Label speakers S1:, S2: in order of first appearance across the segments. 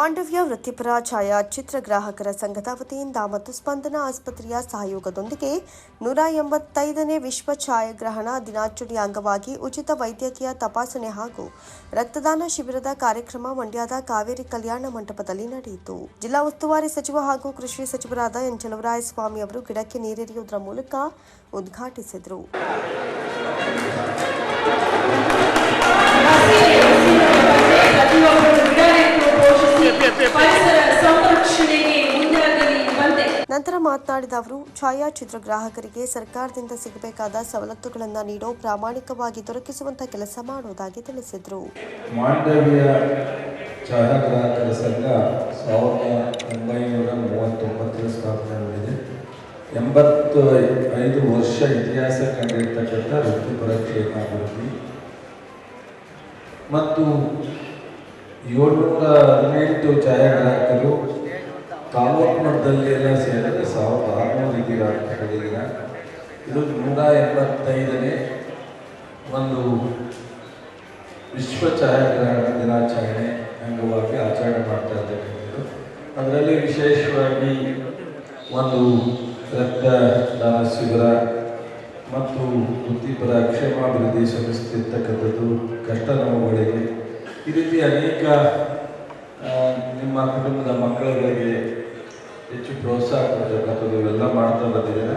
S1: ಮಾಂಡವ್ಯ ವೃತ್ತಿಪರ ಛಾಯಾಚಿತ್ರ ಗ್ರಾಹಕರ ಸಂಘದ ವತಿಯಿಂದ ಮತ್ತು ಸ್ಪಂದನ ಆಸ್ಪತ್ರೆಯ ಸಹಯೋಗದೊಂದಿಗೆ ನೂರ ಎಂಬತ್ತೈದನೇ ವಿಶ್ವ ಛಾಯಾಗ್ರಹಣ ದಿನಾಚರಣೆಯ ಅಂಗವಾಗಿ ಉಚಿತ ವೈದ್ಯಕೀಯ ತಪಾಸಣೆ ಹಾಗೂ ರಕ್ತದಾನ ಶಿಬಿರದ ಕಾರ್ಯಕ್ರಮ ಮಂಡ್ಯದ ಕಾವೇರಿ ಕಲ್ಯಾಣ ಮಂಟಪದಲ್ಲಿ ನಡೆಯಿತು. ಜಿಲ್ಲಾ ಉಸ್ತುವಾರಿ ಸಚಿವ ಹಾಗೂ ಕೃಷಿ ಸಚಿವರಾದ ಎನ್ ಸ್ವಾಮಿ ಅವರು ಗಿಡಕ್ಕೆ ನೀರೆರೆಯುವುದರ ಮೂಲಕ ಉದ್ಘಾಟಿಸಿದರು. ಮಾತನಾಡಿದ ಅವರು, ಛಾಯಾಚಿತ್ರ ಗ್ರಾಹಕರಿಗೆ ಸರ್ಕಾರದಿಂದ ಸಿಗಬೇಕಾದ ಸವಲತ್ತುಗಳನ್ನು ನೀಡೋ ಪ್ರಾಮಾಣಿಕವಾಗಿ ದೊರಕಿಸುವಂತ ಕೆಲಸ ಮಾಡುವುದಾಗಿ ತಿಳಿಸಿದರು.
S2: ಸಂಘ ಸಾವಿರದ ಒಂಬೈನೂರ ಎಂಬತ್ತು ಐದು ವರ್ಷ ಇತಿಹಾಸ ಕಂಡಿರ್ತಕ್ಕಂಥ ವೃತ್ತಿಪರ ಮತ್ತು ಏಳ್ನೂರ ಹದಿನೆಂಟು ಛಾಯಾಗ್ರಾಹಕರು ತಾಲೂಕು ಮಟ್ಟದಲ್ಲಿ ಎಲ್ಲ ಸೇರಿದ್ರೆ ಸಾವಿರದ ಆರುನೂರು ಇದ್ದೀರಾ ಇದು ನೂರ ಎಪ್ಪತ್ತೈದನೇ ಒಂದು ವಿಶ್ವ ಛಾಯಾಗ್ರಹಣ ದಿನಾಚರಣೆ ಅಂಗವಾಗಿ ಆಚರಣೆ ಮಾಡ್ತಾ ಇರ್ತಕ್ಕಂಥದ್ದು ಅದರಲ್ಲಿ ವಿಶೇಷವಾಗಿ ಒಂದು ರಕ್ತದಾನ ಶಿಬಿರ ಮತ್ತು ವೃತ್ತಿಪರ ಕ್ಷೇಮಾಭಿವೃದ್ಧಿ ಸಲ್ಲಿಸುತ್ತಿರ್ತಕ್ಕಂಥದ್ದು ಕಷ್ಟ ನೋವುಗಳಿಗೆ ಈ ರೀತಿ ಅನೇಕ ನಿಮ್ಮ ಕುಟುಂಬದ ಮಕ್ಕಳುಗಳಿಗೆ ಹೆಚ್ಚು ಪ್ರೋತ್ಸಾಹ ಕೊಡತಕ್ಕಂಥದ್ದು ಇವೆಲ್ಲ ಮಾಡ್ತಾ ಬಂದಿದ್ದಾರೆ?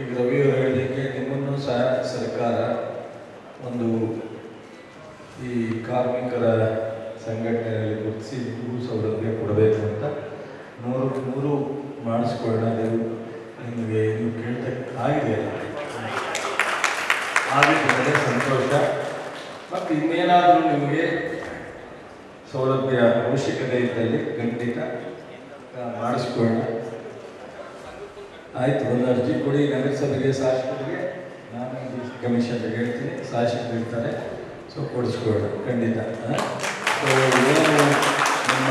S2: ಈಗ ರವಿ ಹೇಳಲಿಕ್ಕೆ ನಿಮ್ಮನ್ನು ಸಹ ಸರ್ಕಾರ ಒಂದು ಈ ಕಾರ್ಮಿಕರ ಸಂಘಟನೆಯಲ್ಲಿ ಗುರುತಿಸಿ ನಿಮಗೂ ಸೌಲಭ್ಯ ಕೊಡಬೇಕು ಅಂತ ನೂರು ನೂರು ಮಾಡಿಸ್ಕೊಳ್ಳೋಣ. ನೀವು ನಿಮಗೆ ನೀವು ಕೇಳ್ತಕ್ಕ ಆಗಿದೆ ಆಗಿದ್ದರೆ ಸಂತೋಷ. ಮತ್ತು ಇನ್ನೇನಾದರೂ ನಿಮಗೆ ಸೌಲಭ್ಯ ಅವಶ್ಯಕತೆ ಇದ್ದಲ್ಲಿ ಖಂಡಿತ ಮಾಡಿಸ್ಕೊಳ್ಳೋಣ ಆಯ್ತು, ಒಂದು ಅರ್ಜಿ ಕೊಡಿ, ನಗರಸಭೆಗೆ ಶಾಸಕರಿಗೆ. ನಾನು ಕಮಿಷನ್ಗೆ ಹೇಳ್ತೀನಿ, ಶಾಸಕರು ಇರ್ತಾರೆ, ಸೊ ಕೊಡಿಸ್ಕೊಳ್ಳೋಣ ಖಂಡಿತ. ಸೊ ಏನು ನಿಮ್ಮ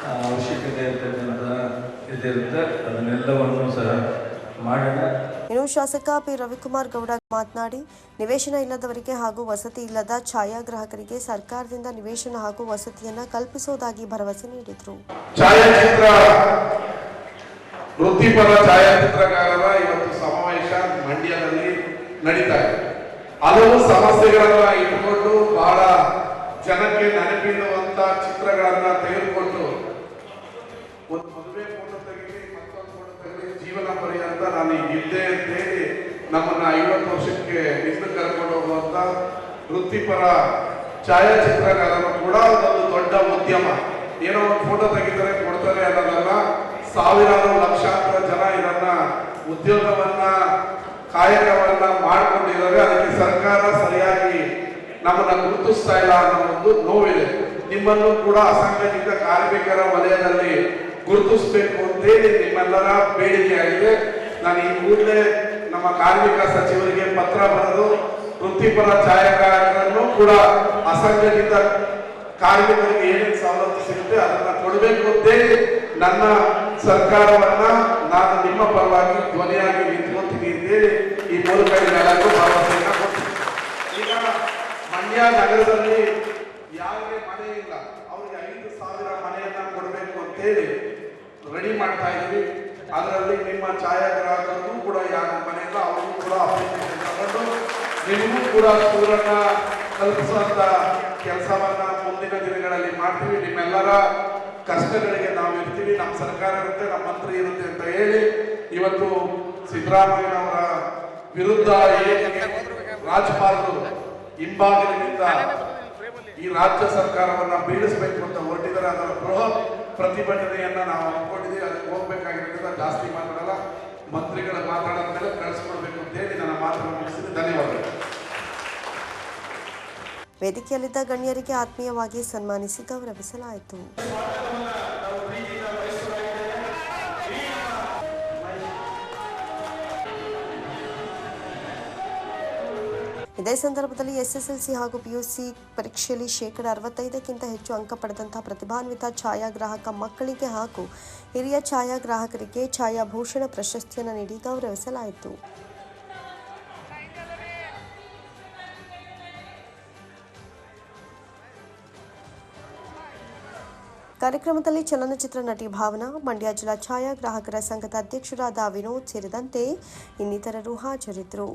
S2: ಆ, ಅವಶ್ಯಕತೆ ಇರ್ತಕ್ಕಂಥ ಇದಿರುತ್ತೆ ಅದನ್ನೆಲ್ಲವನ್ನು ಸಹ ಮಾಡೋಣ
S1: ಇನ್ನು ಶಾಸಕ ಪಿ. ರವಿಕುಮಾರ್ ಗೌಡ ಮಾತನಾಡಿ, ನಿವೇಶನ ಇಲ್ಲದವರಿಗೆ ಹಾಗೂ ವಸತಿ ಇಲ್ಲದ ಛಾಯಾಗ್ರಾಹಕರಿಗೆ ಸರ್ಕಾರದಿಂದ ನಿವೇಶನ ಹಾಗೂ ವಸತಿಯನ್ನ ಕಲ್ಪಿಸುವುದಾಗಿ ಭರವಸೆ ನೀಡಿದರು.
S3: ಛಾಯಾಚಿತ್ರ, ವೃತ್ತಿಪರ ಛಾಯಾಚಿತ್ರಕಾರರ ಇವತ್ತು ಸಮಾವೇಶ ಮಂಡ್ಯದಲ್ಲಿ ನಡೀತಾ ಇದೆ. ಹಲವು ಸಮಸ್ಯೆಗಳನ್ನ ಇಟ್ಕೊಂಡು ಬಹಳ ಜನಕ್ಕೆ ನೆನಪಿಡುವಂತ ಚಿತ್ರಗಳನ್ನ ತೆಗೆದುಕೊಂಡು ಪರ್ಯಂತ ನಾನು ಈಗ ಇದ್ದೆ ಅಂತ ಹೇಳಿ ನಮ್ಮನ್ನ ಐವತ್ತು ವರ್ಷಕ್ಕೆ ಹಿಂದೆ ಕರ್ಕೊಂಡು ಹೋಗುವಂತ ವೃತ್ತಿಪರ ಛಾಯಾಚಿತ್ರಕಾರರು ಕೂಡ ಒಂದು ದೊಡ್ಡ ಉದ್ಯಮ. ಏನೋ ಒಂದು ಫೋಟೋ ತೆಗಿತಾರೆ ಕೊಡ್ತಾರೆ ಅನ್ನೋದನ್ನ ಸಾವಿರಾರು ಲಕ್ಷಾಂತರ ಜನ ಇದನ್ನ ಉದ್ಯೋಗವನ್ನ, ಕಾಯಕವನ್ನ ಮಾಡಿಕೊಂಡಿದ್ದಾರೆ. ಅದಕ್ಕೆ ಸರ್ಕಾರ ಸರಿಯಾಗಿ ನಮ್ಮನ್ನ ಗುರುತಿಸ್ತಾ ಇಲ್ಲ ಅನ್ನೋ ಒಂದು ನೋವಿದೆ. ನಿಮ್ಮನ್ನು ಕೂಡ ಅಸಂಘಟಿತ ಕಾರ್ಮಿಕರ ವಲಯದಲ್ಲಿ ಗುರುತಿಸಬೇಕು ಅಂತೇಳಿ ನಿಮ್ಮೆಲ್ಲರ ಬೇಡಿಕೆ ಆಗಿದೆ. ನಾನು ಈ ಕೂಡಲೇ ನಮ್ಮ ಕಾರ್ಮಿಕ ಸಚಿವರಿಗೆ ಪತ್ರ ಬರೆದು, ವೃತ್ತಿಪರ ಛಾಯಾಕಾರರನ್ನು ಕೂಡ ಅಸಂಘಟಿತ ಕಾರ್ಮಿಕರಿಗೆ ಏನೇನು ಸವಲತ್ತು ಸಿಗುತ್ತೆ ಅದನ್ನ ಕೊಡಬೇಕು ಅಂತೇಳಿ ನನ್ನ ಸರ್ಕಾರವನ್ನ ನಾನು ನಿಮ್ಮ ಪರವಾಗಿ ಧ್ವನಿಯಾಗಿ ನಿಂತ್ಕೊತೀನಿ ಅಂತೇಳಿ ಈ ಮೂಲಕ ಭರವಸೆಯನ್ನ ಕೊಡ್ತೀನಿ. ಈಗ ಮಂಡ್ಯ ನಗರದಲ್ಲಿ ಯಾರಿಗೆ ಮನೆ ಇಲ್ಲ. ಅವರಿಗೆ ಐದು ಸಾವಿರ ಮನೆಯನ್ನ ಕೊಡಬೇಕು ಅಂತೇಳಿ ರೆಡಿ ಮಾಡ್ತಾ ಇದ್ದೀವಿ. ಅದರಲ್ಲಿ ನಿಮ್ಮ ಛಾಯಾಗ್ರಾಹಕರು ಕೂಡ ಯಾರು ಮನೆಯಿಂದ ಅವರಿಗೂ ಕೂಡ ಅಪ್ಲಿಕೇಶನ್ ತಗೊಂಡು ನಿಮಗೂ ಕೂಡ ಸೂರನ್ನ ಕಲ್ಪಿಸುವಂತ ಕೆಲಸವನ್ನ ಮುಂದಿನ ದಿನಗಳಲ್ಲಿ ಮಾಡ್ತೀವಿ. ನಿಮ್ಮೆಲ್ಲರ ಕಷ್ಟಗಳಿಗೆ ನಾವು ಇರ್ತೀವಿ ನಮ್ಮ ಸರ್ಕಾರ ಇರುತ್ತೆ ನಮ್ಮ ಮಂತ್ರಿ ಇರುತ್ತೆ ಅಂತ ಹೇಳಿ ಇವತ್ತು ಸಿದ್ದರಾಮಯ್ಯನವರ ವಿರುದ್ಧ ರಾಜ್ಯಪಾಲರು ಹಿಂಬಾಗಿಲಿನಿಂದ ಈ ರಾಜ್ಯ ಸರ್ಕಾರವನ್ನ ಬೀಳಿಸಬೇಕು ಅಂತ ಹೊರಟಿದ್ದಾರೆ ಅದರ ಬೃಹತ್ ಪ್ರತಿಭಟನೆಯನ್ನ ನಾವು ಹಮ್ಮಿಕೊಂಡಿದ್ದೀವಿ ಅದಕ್ಕೆ ಹೋಗ್ಬೇಕಾಗಿರೋದ್ರಿಂದ ಜಾಸ್ತಿ ಮಾತಾಡಲ್ಲ ಮಂತ್ರಿಗಳ ಮಾತಾಡೋದ ಮೇಲೆ ಕಳಿಸ್ಕೊಡ್ಬೇಕು ಅಂತ ಹೇಳಿ ನನ್ನ ಮಾತನ್ನು ಮುಗಿಸಿದ ಧನ್ಯವಾದಗಳು.
S1: ವೇದಿಕೆಯಲ್ಲಿದ್ದ ಗಣ್ಯರಿಗೆ ಆತ್ಮೀಯವಾಗಿ ಸನ್ಮಾನಿಸಿ ಗೌರವಿಸಲಾಯಿತು. ಇದೇ ಸಂದರ್ಭದಲ್ಲಿ ಎಸ್ಎಸ್ಎಲ್ಸಿ ಹಾಗೂ ಪಿಯುಸಿ ಪರೀಕ್ಷೆಯಲ್ಲಿ ಶೇಕಡ ಅರವತ್ತೈದಕ್ಕಿಂತ ಹೆಚ್ಚು ಅಂಕ ಪಡೆದಂತಹ ಪ್ರತಿಭಾನ್ವಿತ ಛಾಯಾಗ್ರಾಹಕ ಮಕ್ಕಳಿಗೆ ಹಾಗೂ ಹಿರಿಯ ಛಾಯಾಗ್ರಾಹಕರಿಗೆ ಛಾಯಾಭೂಷಣ ಪ್ರಶಸ್ತಿಯನ್ನು ನೀಡಿ ಗೌರವಿಸಲಾಯಿತು. ಕಾರ್ಯಕ್ರಮದಲ್ಲಿ ಚಲನಚಿತ್ರ ನಟಿ ಭಾವನಾ, ಮಂಡ್ಯ ಜಿಲ್ಲಾ ಛಾಯಾಗ್ರಾಹಕರ ಸಂಘದ ಅಧ್ಯಕ್ಷರಾದ ವಿನೋದ್ ಸೇರಿದಂತೆ ಇನ್ನಿತರರು ಹಾಜರಿದ್ದರು.